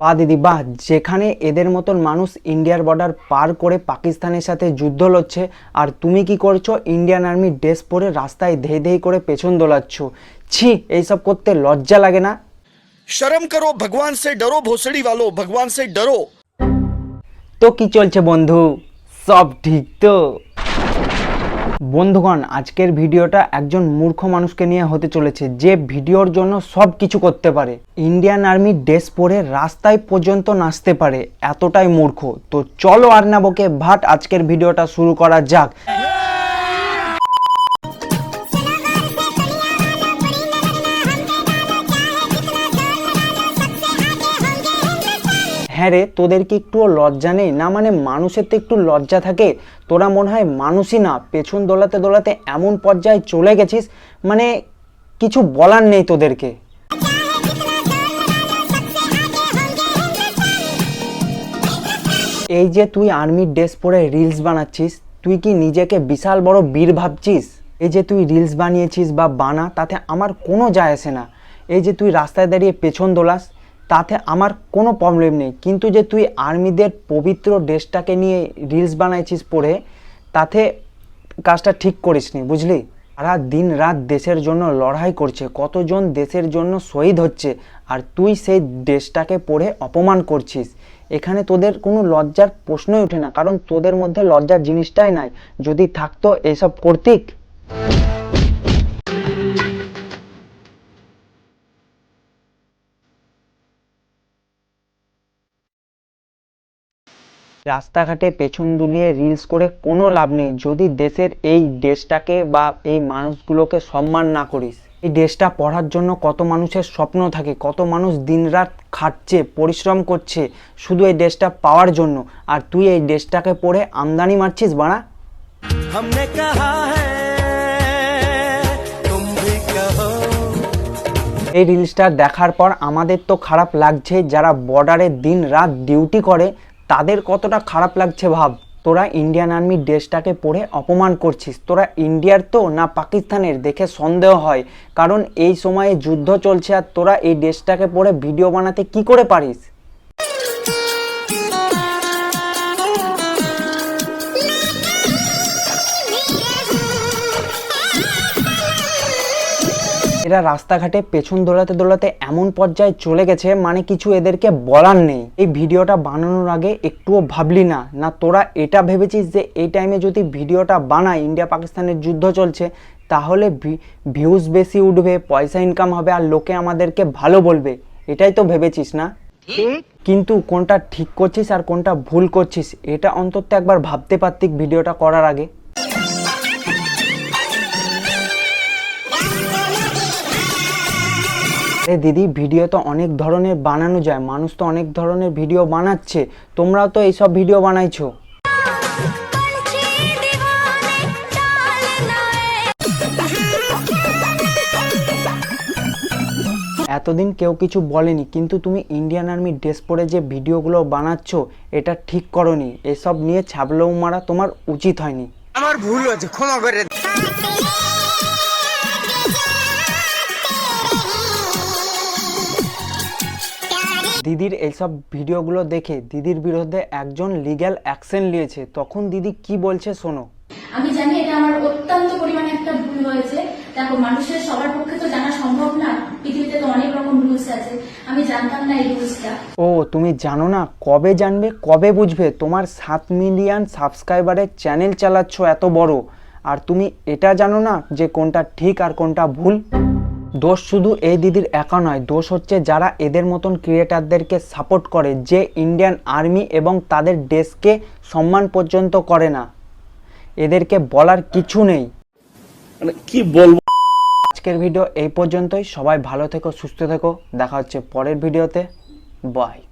বা দিদি বাহ যেখানে এদের মতন মানুষ ইন্ডিয়ার বর্ডার পার করে পাকিস্তানের সাথে যুদ্ধ লড়ছে আর তুমি কি করছ? ইন্ডিয়ান আর্মি ড্রেস পরে রাস্তায় ধেই ধেই করে পেছন দোলাচ্ছ। ছি এইসব করতে লজ্জা লাগে না। শরম করো ভগবান সে ডরো ভোসড়ি ভালো ভগবান সে ডরো। তো কি চলছে বন্ধু? সব ঠিক তো? বন্ধুগণ, আজকের ভিডিওটা একজন মূর্খ মানুষকে নিয়ে হতে চলেছে যে ভিডিওর জন্য সব কিছু করতে পারে। ইন্ডিয়ান আর্মি ড্রেস পরে রাস্তায় পর্যন্ত নাচতে পারে, এতটাই মূর্খ। তো চলো আর ভাট আজকের ভিডিওটা শুরু করা যাক। হ্যাঁ রে, তোদের কি একটুও লজ্জা নেই? না মানে মানুষের তো একটু লজ্জা থাকে। তোরা মনে হয় মানুষই না, পেছন দোলাতে দোলাতে এমন পর্যায়ে চলে গেছিস মানে কিছু বলার নেই তোদেরকে। এই যে তুই আর্মির ড্রেস পরে রিলস বানাচ্ছিস, তুই কি নিজেকে বিশাল বড় বীর ভাবছিস? এই যে তুই রিলস বানিয়েছিস বা বানা, তাতে আমার কোনো যায় আসে না। এই যে তুই রাস্তায় দাঁড়িয়ে পেছন দোলাস তাতে আমার কোনো প্রবলেম নেই। কিন্তু যে তুই আর্মিদের পবিত্র ড্রেসটাকে নিয়ে রিলস বানাইছিস পরে তাতে কাজটা ঠিক করিসনি, বুঝলি? সারা দিন রাত দেশের জন্য লড়াই করছে, কতজন দেশের জন্য শহীদ হচ্ছে, আর তুই সেই দেশটাকে পড়ে অপমান করছিস। এখানে তোদের কোনো লজ্জার প্রশ্নই ওঠে না, কারণ তোদের মধ্যে লজ্জার জিনিসটাই নাই। যদি থাকতো এসব কর্তিক। রাস্তাঘাটে পেছন দুলিয়ে রিলস করে কোনো লাভ নেই যদি দেশের এই দেশটাকে বা এই মানুষগুলোকে সম্মান না করিস এই দেশটা পড়ার জন্য কত মানুষের স্বপ্ন থাকে কত মানুষ দিনরাত খাটছে পরিশ্রম করছে শুধু এই দেশটা পাওয়ার জন্য আর তুই এই দেশটাকে পড়ে আমদানি মারছিস বাড়া हमने कहा है तुम भी कहो এই রিলসটা দেখার পর আমাদের তো খারাপ লাগছে যারা বর্ডারে দিন রাত ডিউটি করে তাদের কতটা খারাপ লাগছে ভাব? তোরা ইন্ডিয়ান আর্মির ড্রেসটাকে পরে অপমান করছিস। তোরা ইন্ডিয়ার তো না পাকিস্তানের? দেখে সন্দেহ হয়। কারণ এই সময়ে যুদ্ধ চলছে আর তোরা এই ড্রেসটাকে পরে ভিডিও বানাতে কি করে পারিস? এরা রাস্তাঘাটে পেছন দোলাতে দোলাতে এমন পর্যায়ে চলে গেছে মানে কিছু এদেরকে বলার নেই। এই ভিডিওটা বানানোর আগে একটুও ভাবলি না। না তোরা এটা ভেবেছিস যে এই টাইমে যদি ভিডিওটা বানাই ইন্ডিয়া পাকিস্তানের যুদ্ধ চলছে তাহলে ভিউজ বেশি উঠবে পয়সা ইনকাম হবে আর লোকে আমাদেরকে ভালো বলবে। এটাই তো ভেবেছিস না? কিন্তু কোনটা ঠিক করছিস আর কোনটা ভুল করছিস এটা অন্তত একবার ভাবতে পারতিক ভিডিওটা করার আগে। এ দিদি ভিডিও তো অনেক ধরনের বানানো যায়। মানুষ তো অনেক ধরনের ভিডিও বানাচ্ছে। তোমরাও তো এইসব ভিডিও বানাইছো। এতদিন কেউ কিছু বলেনি, কিন্তু তুমি ইন্ডিয়ান আর্মি ড্রেস পরে যে ভিডিওগুলো বানাচ্ছ, এটা ঠিক করনি। এসব নিয়ে ছাবলৌ মারা তোমার উচিত হয়নি। আমার ভুল হয়েছে, ক্ষমা করে দিদির এইসব ভিডিওগুলো দেখে দিদির বিরুদ্ধে একজন লিগ্যাল অ্যাকশন নিয়েছে তখন দিদি কি বলছে শোনো। আমি জানি এটা আমার অত্যন্ত পরিমাণে একটা ভুল হয়েছে। দেখো মানুষের সবার পক্ষে তো জানা সম্ভব না পৃথিবীতে তো অনেক রকম রুলস আছে। আমি জানতাম না এই রুলসটা ও তুমি জানো না কবে জানবে কবে বুঝবে? তোমার সাত মিলিয়ন সাবস্ক্রাইবারের চ্যানেল চালাচ্ছ এত বড়। আর তুমি এটা জানো না যে কোনটা ঠিক আর কোনটা ভুল? দোষ শুধু এই দিদির একা নয় দোষ হচ্ছে যারা এদের মতন ক্রিয়েটারদেরকে সাপোর্ট করে যে ইন্ডিয়ান আর্মি এবং তাদের দেশকে সম্মান পর্যন্ত করে না। এদেরকে বলার কিছু নেই। মানে কি বলব? আজকের ভিডিও এই পর্যন্তই। সবাই ভালো থেকো সুস্থ থেকো। দেখা হচ্ছে পরের ভিডিওতে। বাই